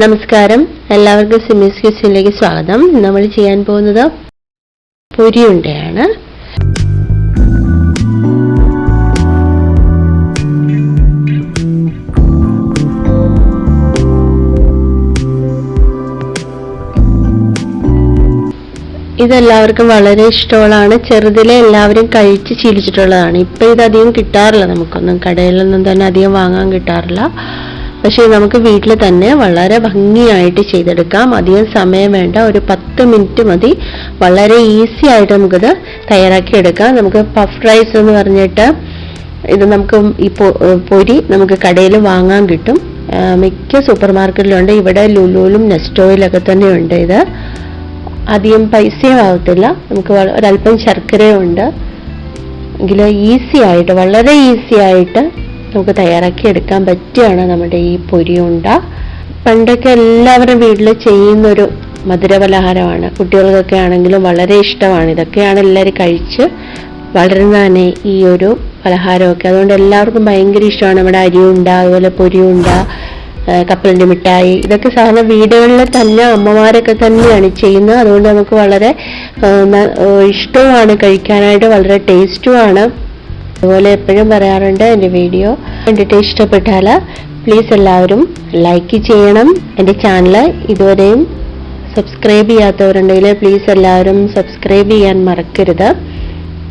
നമസ്കാരം. എല്ലാവർക്കും സിമിസ് കിച്ചനിലേക്ക് സ്വാഗതം. നമ്മൾ ചെയ്യാൻ പോകുന്നത് പൊരിയുണ്ടയാണ്. ഇതെല്ലാവർക്കും വളരെ ഇഷ്ടമുള്ളതാണ്. ചെറുതിലെ എല്ലാവരും കഴിച്ച് ശീലിച്ചിട്ടുള്ളതാണ്. ഇപ്പം ഇതധികം കിട്ടാറില്ല നമുക്കൊന്നും. കടയിലൊന്നും തന്നെ അധികം വാങ്ങാൻ കിട്ടാറില്ല. പക്ഷേ നമുക്ക് വീട്ടിൽ തന്നെ വളരെ ഭംഗിയായിട്ട് ചെയ്തെടുക്കാം. അധികം സമയം വേണ്ട. ഒരു പത്ത് മിനിറ്റ് മതി. വളരെ ഈസി ആയിട്ട് നമുക്കിത് തയ്യാറാക്കിയെടുക്കാം നമുക്ക് പഫ് റൈസ് എന്ന് പറഞ്ഞിട്ട് ഇത് നമുക്ക് ഈ പൊരി നമുക്ക് കടയിൽ വാങ്ങാൻ കിട്ടും. മിക്ക സൂപ്പർ മാർക്കറ്റിലുണ്ട് ഇവിടെ ലുലുവിലും നെസ്റ്റോയിലൊക്കെ തന്നെ ഉണ്ട് ഇത്. അധികം പൈസയും ആവത്തില്ല. നമുക്ക് ഒരല്പം ഒരല്പം ശർക്കരയുണ്ട്. എങ്കിൽ ഈസി ആയിട്ട് വളരെ ഈസി ആയിട്ട് നമുക്ക് തയ്യാറാക്കി എടുക്കാൻ പറ്റിയാണ് നമ്മുടെ ഈ പൊരിയുണ്ട പണ്ടൊക്കെ എല്ലാവരും വീട്ടിൽ ചെയ്യുന്നൊരു മധുരപലഹാരമാണ്. കുട്ടികൾക്കൊക്കെ ആണെങ്കിലും വളരെ ഇഷ്ടമാണ്. ഇതൊക്കെയാണ് എല്ലാവരും കഴിച്ച് വളരുന്നതന്നെ ഈ ഒരു പലഹാരമൊക്കെ. അതുകൊണ്ട് എല്ലാവർക്കും ഭയങ്കര ഇഷ്ടമാണ് നമ്മുടെ അരിയുണ്ട അതുപോലെ പൊരിയുണ്ട കപ്പലിന്റെ മിഠായി. ഇതൊക്കെ സാധാരണ വീടുകളിൽ തന്നെ അമ്മമാരൊക്കെ തന്നെയാണ് ചെയ്യുന്നത്. അതുകൊണ്ട് നമുക്ക് വളരെ ഇഷ്ടവുമാണ്. കഴിക്കാനായിട്ട് വളരെ ടേസ്റ്റുമാണ്. അതുപോലെ എപ്പോഴും പറയാറുണ്ട് എന്റെ വീഡിയോ കണ്ടിട്ട് ഇഷ്ടപ്പെട്ടാൽ പ്ലീസ് എല്ലാവരും ലൈക്ക് ചെയ്യണം. എന്റെ ചാനൽ ഇതുവരെയും സബ്സ്ക്രൈബ് ചെയ്യാത്തവരുണ്ടെങ്കിൽ പ്ലീസ് എല്ലാവരും സബ്സ്ക്രൈബ് ചെയ്യാൻ മറക്കരുത്.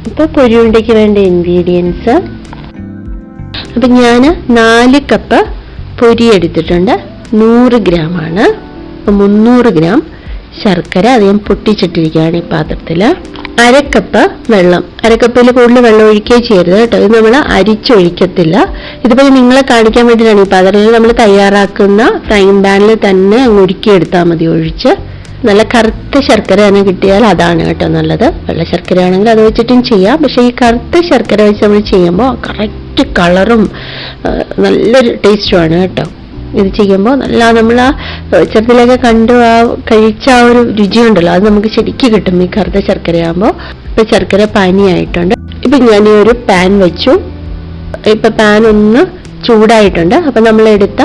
ഇപ്പോൾ പൊരിയുണ്ടയ്ക്ക് വേണ്ട ഇൻഗ്രീഡിയൻസ് അപ്പം ഞാൻ നാല് കപ്പ് പൊരി എടുത്തിട്ടുണ്ട്. നൂറ് ഗ്രാമാണ് മുന്നൂറ് ഗ്രാം ശർക്കര അധികം പൊട്ടിച്ചിട്ടിരിക്കുകയാണ് ഈ പാത്രത്തിൽ അരക്കപ്പ് വെള്ളം. അരക്കപ്പിൽ കൂടുതൽ വെള്ളം ഒഴിക്കുകയും ചെയ്യരുത് കേട്ടോ. ഇത് നമ്മൾ അരിച്ചൊഴിക്കത്തില്ല. ഇതിപ്പോൾ നിങ്ങളെ കാണിക്കാൻ വേണ്ടിയിട്ടാണ് ഈ പാത്രത്തിൽ നമ്മൾ തയ്യാറാക്കുന്ന ഫ്രൈങ് പാനിൽ തന്നെ അങ്ങ് ഉരുക്കിയെടുത്താൽ മതി ഒഴിച്ച്. നല്ല കറുത്ത ശർക്കര തന്നെ കിട്ടിയാൽ അതാണ് കേട്ടോ നല്ലത്. വെള്ള ശർക്കര ആണെങ്കിൽ അത് വെച്ചിട്ടും ചെയ്യാം. പക്ഷേ ഈ കറുത്ത ശർക്കര വെച്ച് നമ്മൾ ചെയ്യുമ്പോൾ കറക്റ്റ് കളറും നല്ലൊരു ടേസ്റ്റുമാണ് കേട്ടോ. ഇത് ചെയ്യുമ്പോൾ നല്ല നമ്മൾ ആ ചെറുതിലൊക്കെ കണ്ടു ആ കഴിച്ച ആ ഒരു രുചിയുണ്ടല്ലോ അത് നമുക്ക് ശരിക്കും കിട്ടും. ഈ കറുത്ത ശർക്കരയാകുമ്പോൾ ഇപ്പം ശർക്കര പാനിയായിട്ടുണ്ട്. ഇപ്പൊ ഞാൻ ഈ ഒരു പാൻ വെച്ചു. ഇപ്പൊ പാൻ ഒന്ന് ചൂടായിട്ടുണ്ട്. അപ്പം നമ്മൾ എടുത്ത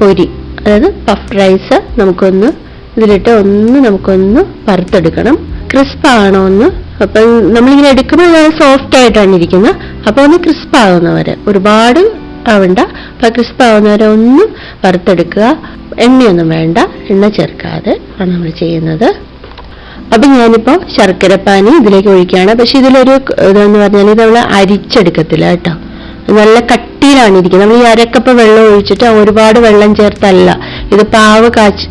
പൊരി അതായത് പഫ് റൈസ് നമുക്കൊന്ന് ഇതിലിട്ട് ഒന്ന് നമുക്കൊന്ന് വറുത്തെടുക്കണം. ക്രിസ്പ് ആണോ ഒന്ന് അപ്പം നമ്മളിങ്ങനെ എടുക്കുമ്പോൾ സോഫ്റ്റ് ആയിട്ടാണ് ഇരിക്കുന്നത്. അപ്പോൾ ഒന്ന് ക്രിസ്പ് ആകുന്നവരെ ഒരുപാട് ആവണ്ട. അപ്പം ക്രിസ്പ് ആവുന്നവരെ ഒന്ന് വറുത്തെടുക്കുക. എണ്ണയൊന്നും വേണ്ട. എണ്ണ ചേർക്കാതെ ആണ് നമ്മൾ ചെയ്യുന്നത്. അപ്പൊ ഞാനിപ്പോ ശർക്കരപ്പാനി ഇതിലേക്ക് ഒഴിക്കുകയാണ്. പക്ഷെ ഇതിലൊരു ഇതെന്ന് പറഞ്ഞാൽ ഇത് നമ്മൾ അരിച്ചെടുക്കത്തില്ല കേട്ടോ. നല്ല കട്ടിയിലാണ് ഇരിക്കുന്നത്. നമ്മൾ ഈ അരക്കപ്പ് വെള്ളം ഒഴിച്ചിട്ട് ഒരുപാട് വെള്ളം ചേർത്തല്ല. ഇത് പാവ് കാച്ച്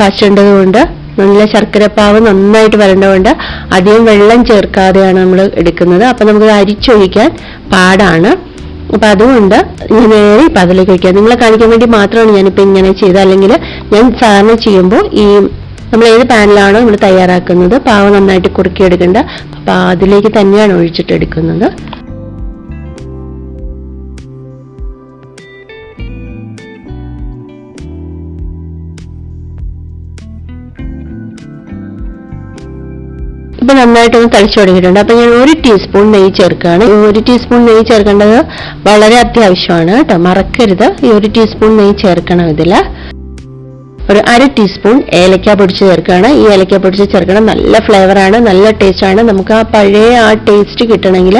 കാച്ചേണ്ടത് കൊണ്ട് നല്ല ശർക്കരപ്പാവ് നന്നായിട്ട് വരേണ്ടതുകൊണ്ട് അധികം വെള്ളം ചേർക്കാതെയാണ് നമ്മൾ എടുക്കുന്നത്. അപ്പൊ നമുക്ക് അരിച്ചൊഴിക്കാൻ പാടാണ്. അപ്പൊ അതുകൊണ്ട് ഞാൻ നേരെ ഇപ്പൊ അതിലേക്ക് വയ്ക്കുക നിങ്ങളെ കാണിക്കാൻ വേണ്ടി മാത്രമാണ് ഞാനിപ്പോ ഇങ്ങനെ ചെയ്തത്. അല്ലെങ്കിൽ ഞാൻ സാധാരണ ചെയ്യുമ്പോൾ ഈ നമ്മൾ ഏത് പാനിലാണോ നമ്മൾ തയ്യാറാക്കുന്നത് പാവ നന്നായിട്ട് കുറുക്കിയെടുക്കേണ്ട അപ്പൊ അതിലേക്ക് തന്നെയാണ് ഒഴിച്ചിട്ട് ഇപ്പൊ നന്നായിട്ടൊന്ന് തളിച്ചു തുടങ്ങിയിട്ടുണ്ട്. അപ്പൊ ഞാൻ ഒരു ടീസ്പൂൺ നെയ്യ് ചേർക്കുകയാണ്. ഈ ഒരു ടീസ്പൂൺ നെയ്യ് ചേർക്കേണ്ടത് വളരെ അത്യാവശ്യമാണ് കേട്ടോ. മറക്കരുത്. ഈ ഒരു ടീസ്പൂൺ നെയ്യ് ചേർക്കണം ഇതിൽ. ഒരു അര ടീസ്പൂൺ ഏലക്ക പൊടിച്ച് ചേർക്കുകയാണ്. ഈ ഏലക്ക പൊടിച്ച് ചേർക്കണം. നല്ല ഫ്ലേവറാണ് നല്ല ടേസ്റ്റാണ് നമുക്ക് ആ പഴയ ആ ടേസ്റ്റ് കിട്ടണമെങ്കിൽ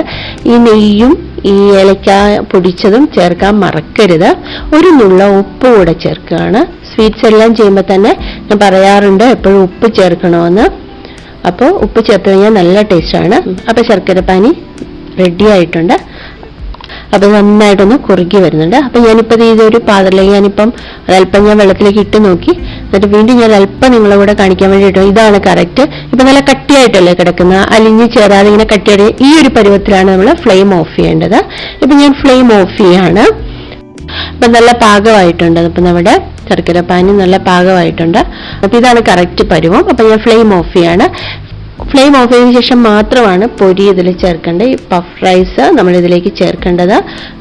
ഈ നെയ്യും ഈ ഏലക്ക പൊടിച്ചതും ചേർക്കാൻ മറക്കരുത്. ഒരു നുള്ള ഉപ്പ് കൂടെ ചേർക്കുകയാണ്. സ്വീറ്റ്സ് എല്ലാം ചെയ്യുമ്പോൾ തന്നെ ഞാൻ പറയാറുണ്ട് എപ്പോഴും ഉപ്പ് ചേർക്കണമെന്ന്. അപ്പോൾ ഉപ്പ് ചേർത്ത് കഴിഞ്ഞാൽ നല്ല ടേസ്റ്റാണ് അപ്പോൾ ശർക്കരപ്പാനി റെഡി ആയിട്ടുണ്ട്. അപ്പോൾ നന്നായിട്ടൊന്ന് കുറുകി വരുന്നുണ്ട്. അപ്പോൾ ഞാനിപ്പോൾ ഇതൊരു പാത്രത്തിലേക്ക് ഞാനിപ്പം അതല്പം ഞാൻ വെള്ളത്തിലേക്ക് ഇട്ട് നോക്കി. എന്നിട്ട് വീണ്ടും ഞാൻ അല്പം നിങ്ങളെ കൂടെ കാണിക്കാൻ വേണ്ടിയിട്ട് ഇതാണ് കറക്റ്റ് ഇപ്പം നല്ല കട്ടിയായിട്ടല്ലേ കിടക്കുന്നത് അലിഞ്ഞ് ചേരാതെ ഇങ്ങനെ കട്ടിയായിട്ട് ഈ ഒരു പരുവത്തിലാണ് നമ്മൾ ഫ്ലെയിം ഓഫ് ചെയ്യേണ്ടത്. ഇപ്പം ഞാൻ ഫ്ലെയിം ഓഫ് ചെയ്യാണ്. അപ്പം നല്ല പാകമായിട്ടുണ്ട്. അപ്പം നമ്മുടെ ശർക്കര പാനി നല്ല പാകമായിട്ടുണ്ട്. അപ്പൊ ഇതാണ് കറക്റ്റ് പരുവം. അപ്പൊ ഞാൻ ഫ്ലെയിം ഓഫ് ചെയ്യാണ്. ഫ്ലെയിം ഓഫ് ചെയ്തതിനു ശേഷം മാത്രമാണ് പൊരി ഇതിൽ ചേർക്കേണ്ടത്. ഈ പഫ് റൈസ് നമ്മൾ ഇതിലേക്ക് ചേർക്കേണ്ടത്.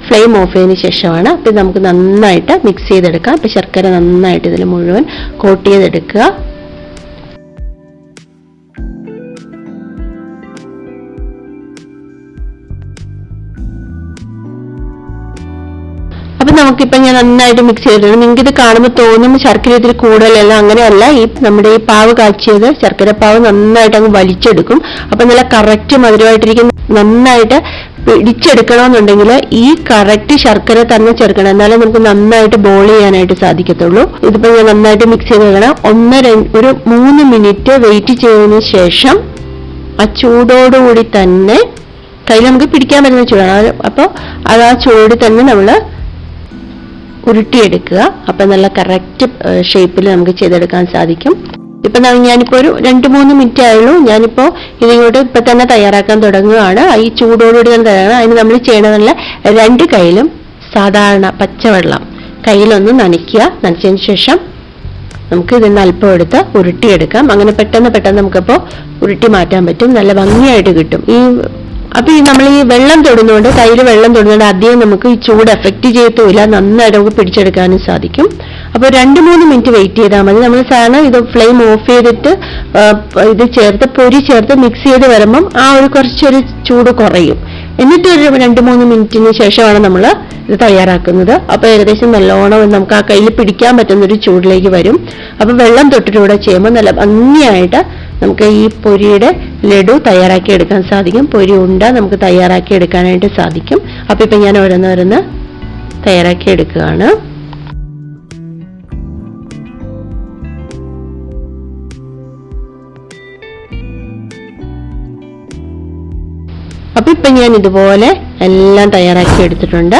ഫ്ലെയിം ഓഫ് ചെയ്തതിനു ശേഷമാണ്. അപ്പോൾ നമുക്ക് നന്നായിട്ട് മിക്സ് ചെയ്തെടുക്കാം. അപ്പോൾ ശർക്കര നന്നായിട്ട് ഇതിൽ മുഴുവൻ കോട്ട് ചെയ്തെടുക്കുക. അപ്പം നമുക്കിപ്പോ ഞാൻ നന്നായിട്ട് മിക്സ് ചെയ്തിട്ടുണ്ട്. നിങ്ങൾക്ക് ഇത് കാണുമ്പോൾ തോന്നും ശർക്കര ഇതിൽ കൂടുതലല്ല അങ്ങനെയല്ല. ഈ നമ്മുടെ ഈ പാവ് കാച്ചിയത് ശർക്കര പാവ് നന്നായിട്ട് അങ്ങ് വലിച്ചെടുക്കും. അപ്പം നല്ല കറക്റ്റ് മധുരമായിട്ടിരിക്കും നന്നായിട്ട് പിടിച്ചെടുക്കണമെന്നുണ്ടെങ്കിൽ ഈ കറക്റ്റ് ശർക്കര തന്നെ ചേർക്കണം. എന്നാലേ നമുക്ക് നന്നായിട്ട് ബോൾ ചെയ്യാനായിട്ട് സാധിക്കത്തുള്ളൂ. ഇതിപ്പോൾ ഞാൻ നന്നായിട്ട് മിക്സ് ചെയ്ത് വെക്കണം ഒന്ന് ഒരു മൂന്ന് മിനിറ്റ് വെയിറ്റ് ചെയ്തതിന് ശേഷം ആ ചൂടോടുകൂടി തന്നെ കയ്യിൽ നമുക്ക് പിടിക്കാൻ പറ്റുന്ന ചൂടാണ്. അപ്പോൾ അത് ആ ചൂട് തന്നെ നമ്മൾ ഉരുട്ടിയെടുക്കുക. അപ്പം നല്ല കറക്റ്റ് ഷേപ്പിൽ നമുക്ക് ചെയ്തെടുക്കാൻ സാധിക്കും. ഇപ്പം ഞാനിപ്പോൾ ഒരു രണ്ട് മൂന്ന് മിനിറ്റ് ആയുള്ളൂ. ഞാനിപ്പോൾ ഇതിങ്ങോട്ട് ഇപ്പം തന്നെ തയ്യാറാക്കാൻ തുടങ്ങുകയാണ് ഈ ചൂടോടുകൂടി തന്നെ തയ്യാറാണ്. അതിന് നമ്മൾ ചെയ്യണമെന്നുള്ള രണ്ട് കൈയിലും സാധാരണ പച്ചവെള്ളം കയ്യിലൊന്ന് നനയ്ക്കുക. നനച്ചതിന് ശേഷം നമുക്ക് ഇതിന് അല്പം എടുത്ത് ഉരുട്ടിയെടുക്കാം. അങ്ങനെ പെട്ടെന്ന് പെട്ടെന്ന് നമുക്കപ്പോൾ ഉരുട്ടി മാറ്റാൻ പറ്റും. നല്ല ഭംഗിയായിട്ട് കിട്ടും. ഈ അപ്പൊ ഈ നമ്മൾ ഈ വെള്ളം തൊടുന്നതുകൊണ്ട് കയ്യിൽ വെള്ളം തൊടുന്നതുകൊണ്ട് അധികം നമുക്ക് ഈ ചൂട് എഫക്റ്റ് ചെയ്യത്തുമില്ല. നന്നായിട്ട് നമുക്ക് പിടിച്ചെടുക്കാനും സാധിക്കും. അപ്പോൾ രണ്ട് മൂന്ന് മിനിറ്റ് വെയിറ്റ് ചെയ്താൽ മതി. നമ്മൾ സാധാരണ ഇത് ഫ്ലെയിം ഓഫ് ചെയ്തിട്ട് ഇത് ചേർത്ത് പൊരി ചേർത്ത് മിക്സ് ചെയ്ത് വരുമ്പം ആ ഒരു കുറച്ചൊരു ചൂട് കുറയും. എന്നിട്ട് ഒരു രണ്ട് മൂന്ന് മിനിറ്റിന് ശേഷമാണ് നമ്മൾ ഇത് തയ്യാറാക്കുന്നത്. അപ്പോൾ ഏകദേശം നല്ലോണം നമുക്ക് ആ കയ്യിൽ പിടിക്കാൻ പറ്റുന്ന ഒരു ചൂടിലേക്ക് വരും. അപ്പോൾ വെള്ളം തൊട്ടിട്ടൂടെ ചെയ്യുമ്പോൾ നല്ല ഭംഗിയായിട്ട് നമുക്ക് ഈ പൊരിയുടെ ലഡു തയ്യാറാക്കി എടുക്കാൻ സാധിക്കും. പൊരി ഉണ്ട നമുക്ക് തയ്യാറാക്കി എടുക്കാനായിട്ട് സാധിക്കും. അപ്പോൾ ഇപ്പം ഞാൻ ഓരോന്നോരോന്ന് തയ്യാറാക്കി എടുക്കുകയാണ്. അപ്പൊ ഇപ്പൊ ഞാൻ ഇതുപോലെ എല്ലാം തയ്യാറാക്കി എടുത്തിട്ടുണ്ട്.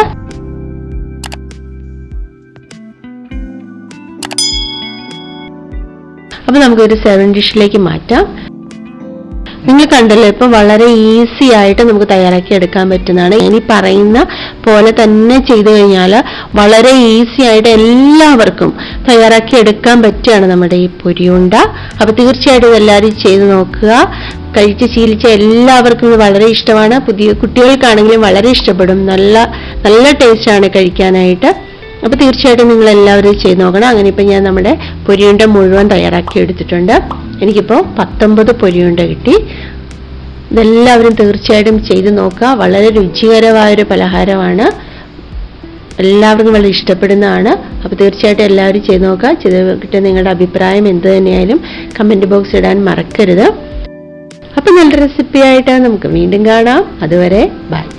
അപ്പൊ നമുക്കൊരു സെവൻ ഡിഷിലേക്ക് മാറ്റാം. നിങ്ങൾ കണ്ടല്ലോ ഇപ്പൊ വളരെ ഈസി ആയിട്ട് നമുക്ക് തയ്യാറാക്കി എടുക്കാൻ പറ്റുന്നതാണ്. ഇനി പറയുന്ന പോലെ തന്നെ ചെയ്തു കഴിഞ്ഞാൽ വളരെ ഈസി ആയിട്ട് എല്ലാവർക്കും തയ്യാറാക്കി എടുക്കാൻ പറ്റുകയാണ് നമ്മുടെ ഈ പൊരിയുണ്ട. അപ്പൊ തീർച്ചയായിട്ടും ഇതെല്ലാവരും ചെയ്തു നോക്കുക. കഴിച്ച് ശീലിച്ച എല്ലാവർക്കും ഇത് വളരെ ഇഷ്ടമാണ്. പുതിയ കുട്ടികൾക്കാണെങ്കിലും വളരെ ഇഷ്ടപ്പെടും. നല്ല നല്ല ടേസ്റ്റാണ് കഴിക്കാനായിട്ട്. അപ്പൊ തീർച്ചയായിട്ടും നിങ്ങൾ എല്ലാവരും ചെയ്ത് നോക്കണം. അങ്ങനെ ഇപ്പൊ ഞാൻ നമ്മുടെ പൊരിയുണ്ട മുഴുവൻ തയ്യാറാക്കി എടുത്തിട്ടുണ്ട്. എനിക്കിപ്പോൾ പത്തൊമ്പത് പൊരിയുണ്ട കിട്ടി. ഇതെല്ലാവരും തീർച്ചയായിട്ടും ചെയ്ത് നോക്കുക. വളരെ രുചികരമായൊരു പലഹാരമാണ്. എല്ലാവർക്കും വളരെ ഇഷ്ടപ്പെടുന്നതാണ്. അപ്പോൾ തീർച്ചയായിട്ടും എല്ലാവരും ചെയ്ത് നോക്കുക. ചെയ്തിട്ട് നിങ്ങളുടെ അഭിപ്രായം എന്ത് തന്നെയായാലും കമന്റ് ബോക്സ് ഇടാൻ മറക്കരുത്. അപ്പം നല്ല റെസിപ്പി ആയിട്ട് നമുക്ക് വീണ്ടും കാണാം. അതുവരെ ബൈ.